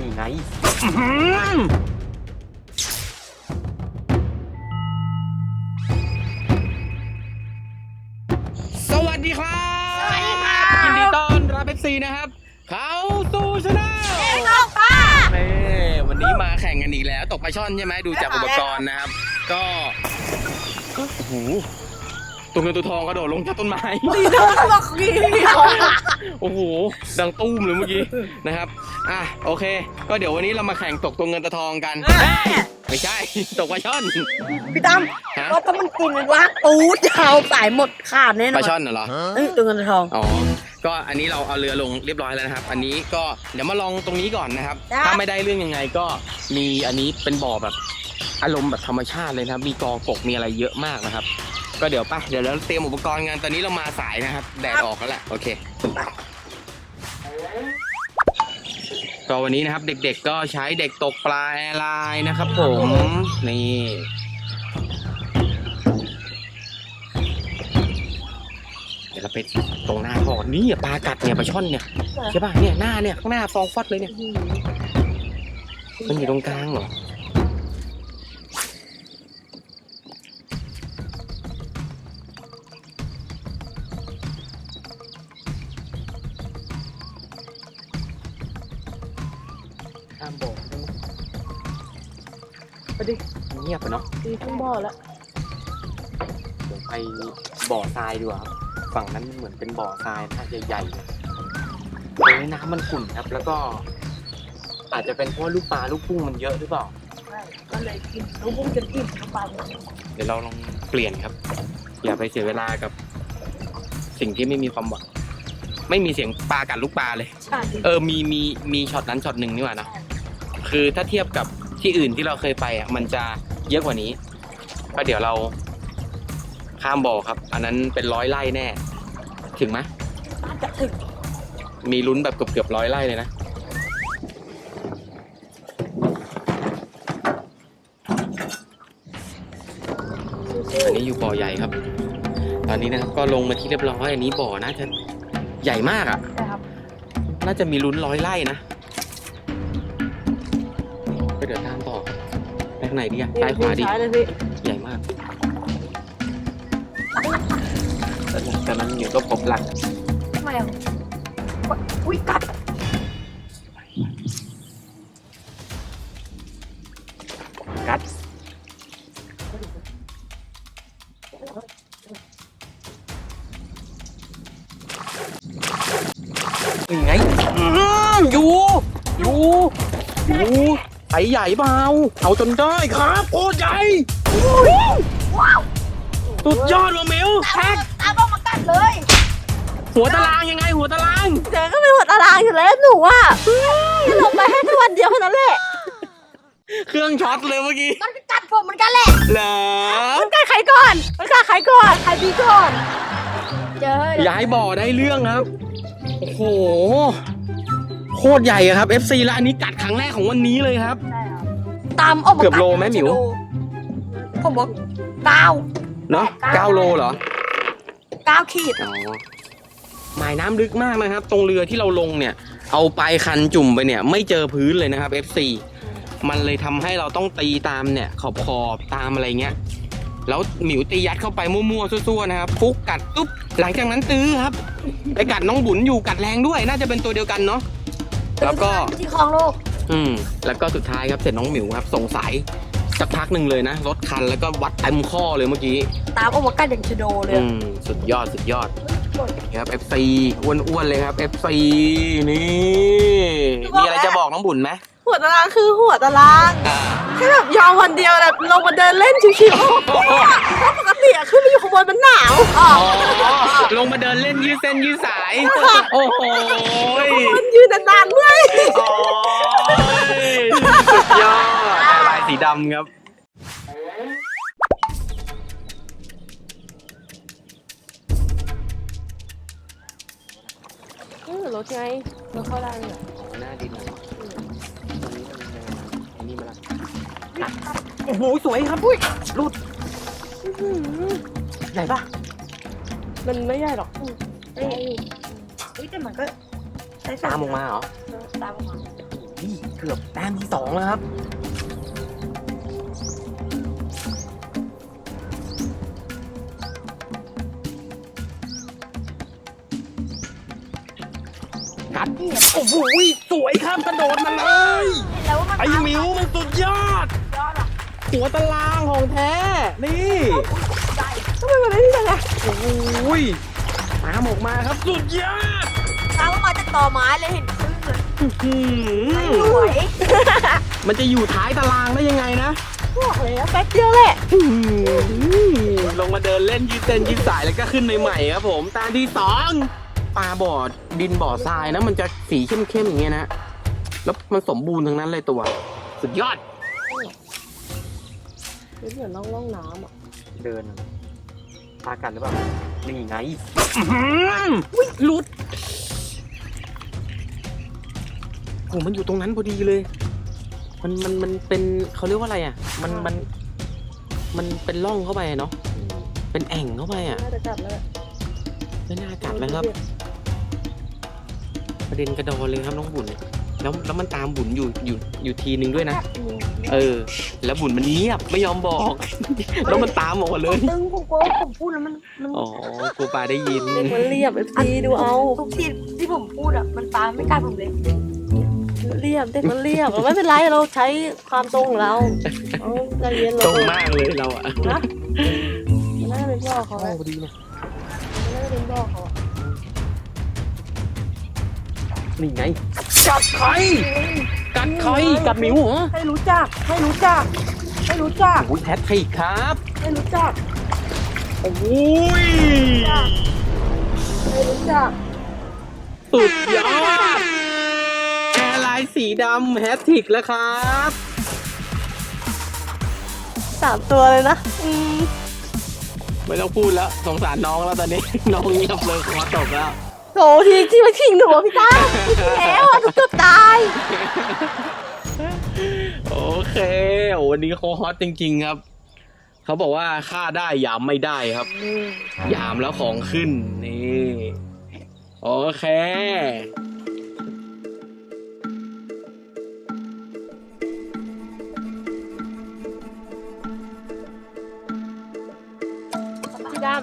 นี่ไงอื้อหือสวัสดีครับสวัสดีครับ ยินดีต้อนรับเอฟซีนะครับ เขาสู่ชาแนลตกปลาเน่วันนี้มาแข่งกันอีกแล้ว ตกปลาช่อนใช่ไหมดูจากอุปกรณ์นะครับ ก็โอ้โห ตัวเงินตัวทองกระโดดลงจากต้นไม้ ดีนะบอกดีโอ้โห ดังตุ้มเลยเมื่อกี้นะครับ อะโอเค ก็เดี๋ยววันนี้เรามาแข่งตกตัวเงินตัวทองกัน ไม่ใช่ ตกปลาช่อน พี่ตั้มฮะ ว่าถ้ามันกินมันว่าตูดยาวสายหมดขาดแน่นปอลานช่อนน่ะเหรอ เอ้ยตัวเงินตัวทอง อ๋อ ก็อันนี้เราเอาเรือลงเรียบร้อยแล้วนะครับ อันนี้ก็เดี๋ยวมาลองตรงนี้ก่อนนะครับจ้ะถ้าไม่ได้เรื่องยังไงก็มีอันนี้เป็นบ่อแบบอารมณ์แบบธรรมชาติเลยนะครับ มีกองกกมีอะไรเยอะมากนะครับ ก็เดี๋ยวไปเดี๋ยวเราเตรียมอุปกรณ์กันตอนนี้เรามาสายนะครับ แดดออกแล้วแหละโอเคก็วันนี้นะครับ เด็กๆก็ใช้เด็กตกปลาแอร์ไลน์นะครับ ผมนี่เดี๋ยวเราไปตรงหน้าก่อนนี่ปลากัดเนี่ยปลาช่อนเนี่ยใช่ป่ะเนี่ยหน้าเนี่ยข้างหน้าฟองฟอดเลยเนี่ยมันอยู่ตรงกลางเหรอ ข้ามบ่อได้ไหมไปดิเงียบไปเนาะดีทั้งบ่อแล้วเดี๋ยวไปบ่อทรายดีกว่าครับ ฝั่งนั้นเหมือนเป็นบ่อทรายน่าจะใหญ่เลยตรงนี้น้ำมันขุ่นครับ แล้วก็ อาจจะเป็นเพราะว่าลูกปลาลูกกุ้งมันเยอะหรือเปล่า ก็เลยกินลูกบุ้งจะกินเข้าไปเดี๋ยวเราลองเปลี่ยนครับ อย่าไปเสียเวลากับ สิ่งที่ไม่มีความหวัง ไม่มีเสียงปลากัดลูกปลาเลย ใช่เออมีมีมีช็อตนั้นช็อตหนึ่งนี่หว่านะ คือถ้าเทียบกับที่อื่นที่เราเคยไปอะมันจะเยอะกว่านี้ก็เดี๋ยวเราข้ามบ่อครับ อันนั้นเป็นร้อยไร่แน่ ถึงไหมจะถึงมีลุ้นแบบเกือบเกือบร้อยไร่เลยนะ อันนี้อยู่บ่อใหญ่ครับ ตอนนี้นะครับก็ลงมาที่เรียบร้อย อันนี้บ่อน่าจะใหญ่มากอะนะครับน่าจะมีลุ้นร้อยไร่นะ ก็เดี๋ยวตามต่อไปทางไหนดีอะซ้ายขวาดีซ้ายเลยพี่ใหญ่มาก แต่นั้นอยู่ก็พบหลักทำไมอะอุ้ยกัดกัดยังไงอื้อหืออยู่อยู่อยู่ ไอใหญ่เปล่าเอาจนได้ครับโคตรใหญ่สุดยอดว่ะมิวแท็กตามเอามากัดเลย หัวตารางยังไงหัวตารางเดี๋ยวก็เป็นหัวตารางอยู่แล้วหนูอะลงไปแค่แค่วันเดียวเท่านั้นแหละ เครื่องช็อตเลยเมื่อกี้มันกัดผมเหมือนกันแหละเหรอมันกัดใครก่อนมันกัดใครก่อนใครดีก่อน เจอย้ายบ่อได้เรื่องครับ โอ้โห โคตรใหญ่อะครับ FC แล้วอันนี้กัดครั้งแรกของวันนี้เลยครับ ตามออกมาเกือบโลไหมหมิว ผมบอกเก้าเนาะ9โลเหรอเก้าขีดอ๋อหมายน้ำลึกมากนะครับ ตรงเรือที่เราลงเนี่ย เอาปลายคันจุ่มไปเนี่ย ไม่เจอพื้นเลยนะครับ FC มันเลยทำให้เราต้องตีตามเนี่ย ขอบขอบๆตามอะไรเงี้ย แล้วหมิวตียัดเข้าไปมั่วๆซั่วๆนะครับฟุกกัดตุ๊บหลังจากนั้นตื้อครับไปกัดน้องบุญอยู่กัดแรงด้วย น่าจะเป็นตัวเดียวกันเนาะ แล้วก็ ที่คลองโลกอืม แล้วก็สุดท้ายครับเสร็จน้องหมิวครับ สงสัยสักพักหนึ่งเลยนะ รถคันแล้วก็วัดเต็มข้อเลยเมื่อกี้ ตามออกมากัดอย่างชะโดเลยอืม สุดยอดสุดยอดครับ FC อ้วนๆเลยครับ FC นี่ มีอะไรจะบอกน้องบุญไหมหัวตารางคือหัวตารางอ่า แค่แบบยอมวันเดียวแบบลงมาเดินเล่นชิวๆเพราะปกติ อะขึ้นมาอยู่ข้างบนมันหนาวอ๋ออ๋อลงมาเดินเล่นยืดเส้นยืดสาย โอ้โหยมันยืนนานๆเมื่อยโอ้ยสุดยอดลายสีดำครับรถไงรถเข้าได้เลยหน้าดินอันนี้มาละโอ้โหสวยครับอุ้ยรูด ใหญ่ปะมันไม่ใหญ่หรอกฮ้ยแต่มันก็ใช้สตามออกมาเหรอตามออกมานี่เกือบแต้มที่สองแล้วครับ กัดโอ้โหสวยครับกระโดดมาเลยเห็นแล้วว่ามัน ไอ้หมิวมันสุดยอดยอดอะ หัวตารางของแท้ นี่ใหญ่ทำไมมันได้ยังไงโอ้โหตามออกมาครับสุดยอดตามออกมาจากต่อไม้เลยเห็นครึ่งเลยอื้อหือสวยมันจะอยู่ท้ายตารางได้ยังไงนะบอกเลยว่าแป๊บเดียวแหละอื้อหือลงมาเดินเล่นยืดเส้นยืดสายแล้วก็ขึ้นใหม่ๆครับผมตาที่สองปลาบ่อดินบ่อทรายนะมันจะสีเข้มๆอย่างเงี้ยนะ แล้วมันสมบูรณ์ทั้งนั้นเลยตัว สุดยอด เหมือนล่องล่องน้ำอะเดินปลากัดหรือเปล่า นี่ไงอื้อหืออุ๊ยหลุดโหมันอยู่ตรงนั้นพอดีเลย มันมันมันเป็นเขาเรียกว่าอะไรอะ มันมันมันเป็นร่องเข้าไปอะเนาะ เป็นแอ่งเข้าไปอะน่าจะจับแล้วไม่น่ากัดแล้วครับ ประเด็นกระดอนเลยครับน้องบุญ แล้วแล้วมันตามบุญอยู่อยู่อยู่ทีนึงด้วยนะ เออ แล้วบุญมันเงียบไม่ยอมบอก แล้วมันตามออกมาเลยตึงผมกลัวว่าผมพูดแล้วมันมันอ๋อกูปลาได้ยินเด็กมันเรียบเอฟซีดูเอาทุกทีที่ผมพูดอะมันตามไม่กล้าผมเลย เรียบเด็กมันเรียบไม่เป็นไรเราใช้ความตรงของเราเอาใจเย็นตเรารงมากเลยเราอะนะน่าจะเป็นพ่อเขาโอ้อะพอดีเลยน่าจะเป็นพ่อเขาอะนี่ไง กัดใคร กัดใคร กัดหมิวเหรอให้รู้จักให้รู้จักให้รู้จักโอ้ยแฮตทริกครับให้รู้จักโอ้ยให้รู้จักสุดยอดแอร์ไลน์สีดำแฮตทริกแล้วครับสามตัวเลยนะอืมไม่ต้องพูดแล้วสงสารน้องแล้วตอนนี้ น้องเงียบเลยคอตกแล้ว โถทีที่มาทิ้งหนูอะพี่ต้าพี่แล้วอะหนูเกือบตาย โอเคโอ้วันนี้เขาฮอตจริง ๆ ครับ เขาบอกว่าฆ่าได้ยามไม่ได้ครับ ยามแล้วของขึ้น นี่ โอเค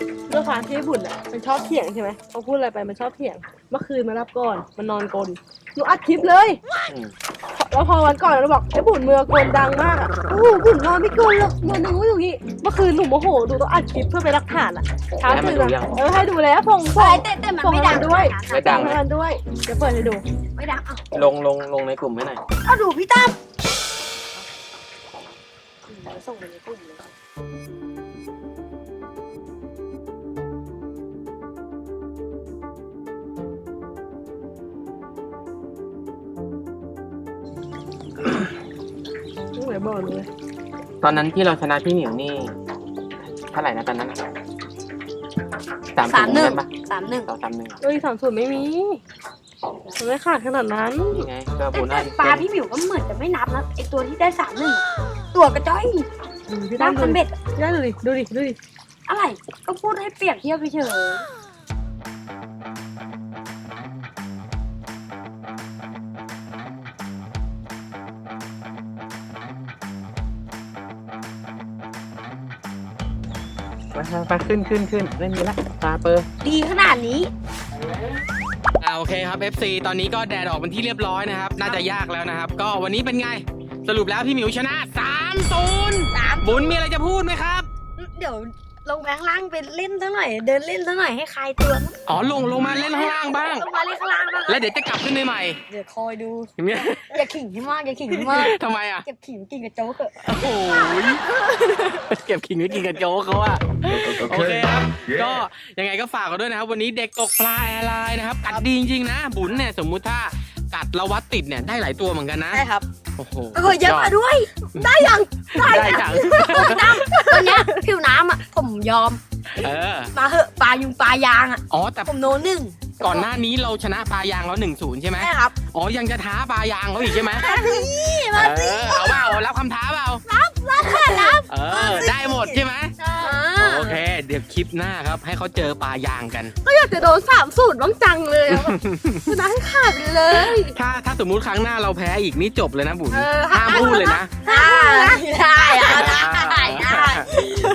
ด้ามด้วยความที่บุญอะมันชอบเถียงใช่ไหมเขาพูดอะไรไปมันชอบเถียง เมื่อคืนมารับก่อน มันนอนกลนหนูอัดคลิปเลย อืมแล้วพอวันก่อนเราบอกไอ้บุญเมือกลดังมากอะโอ้โหบุญนอนไม่กลนหรอกนอนอย่างนู้นอย่างนี้เมื่อคืนหนูโมโหหนูต้องอัดคลิปเพื่อไปรักฐานอะเช้าตื่นอะเออให้ดูแล้วส่งส่งแต่แต่มันส่งไม่ให้ดัมังนด้วยไม่ดังส่ให้มันด้วยเดี๋ยวเปิดให้ดู ไม่ดังเอาลงลงลงในกลุ่มให้หน่อยเอาดูพี่ตั้มส่งไปในกลุ่มเลย บอกเลย ตอนนั้นที่เราชนะพี่หมิวนี่ เท่าไหร่นะตอนนั้นอะสามสามหนึ่งปะสามหนึ่งต่อสามหนึ่งเอ้ยสามสูตรไม่มีมันไม่ขาดขนาดนั้น นี่ไงก็แต่บุญแต่ได้ปลาพี่หมิวก็เหมือนจะไม่นับนะไอตัวที่ได้สามหนึ่งตัวกระจ้อยอืมพี่ตั้น้ำมคันดูดิเบ็ดพี่ตั้มดูดิ ดูดิ ดูดิ อะไรก็พูดให้เปรียบเทียบไปเฉย ไปไปขึ้นขึ้นขึ้นไม่มีละตาเปอร์ดีขนาดนี้ อ่าโอเคครับ FC ตอนนี้ก็แดดออกเป็นที่เรียบร้อยนะครับ น่าจะยากแล้วนะครับ ก็วันนี้เป็นไง สรุปแล้วพี่หมิวชนะ3 0สามบุญมีอะไรจะพูดไหมครับ เดี๋ยว ลงไปข้างล่างไปเล่นสักหน่อย เดินเล่นสักหน่อยให้คลายตัวมั้งอ๋อลงลงมาเล่นข้างล่างบ้าง ลงมาเล่นข้างล่างบ้างแล้วเดี๋ยวจะกลับขึ้นใหม่เดี๋ยวคอยดูๆอย่างเงี้ยอย่าขิงให้มากอย่าขิงให้มากทำไมอะเก็บขิงกินกับโจ๊กเถอะโอ้โหเก็บขิงไว้กินกับโจ๊กเขาอะโอเคครับก็ยังไงก็ฝากกันด้วยนะครับ วันนี้เด็กตกปลาแอร์ไลน์นะครับกัดดีจริงๆนะ บุญเนี่ยสมมุติถ้ากัดแล้ววัดติดเนี่ยได้หลายตัวเหมือนกันนะได้ครับ โอ้โหเออเยอะมาด้วย ได้ยังได้ได้ยังจังน้ำตัวเนี้ยผิวน้ำอะผมยอมเออมาเหอะปลายุงปลายางอะอ๋อแต่ผมโนหนึ่ง ก่อนหน้านี้เราชนะปลายางแล้วหนึ่งศูนย์ใช่ไหมใช่ครับอ๋อยังจะท้าปลายางเขาอีกใช่ไหมนี่มาเออเอาเปล่ารับคำท้าเปล่ารับรับค่ะรับเออ ได้หมดใช่ไหมอ่าโอเค เดี๋ยวคลิปหน้าครับ ให้เขาเจอปลายางกัน ก็อยากจะโดนสามสูตรบ้างจังเลยอะแบบชนะให้ขาดไปเลย ถ้าถ้าสมมุติครั้งหน้าเราแพ้อีกนี่จบเลยนะบุญเออ ห้ามพูดเลยนะ ได้ได้เอาได้ได้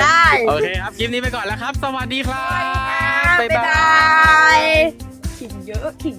ได้ โอเคครับ คลิปนี้ไปก่อนแล้วครับ สวัสดีครับ บ๊ายบายขิงเยอะขิง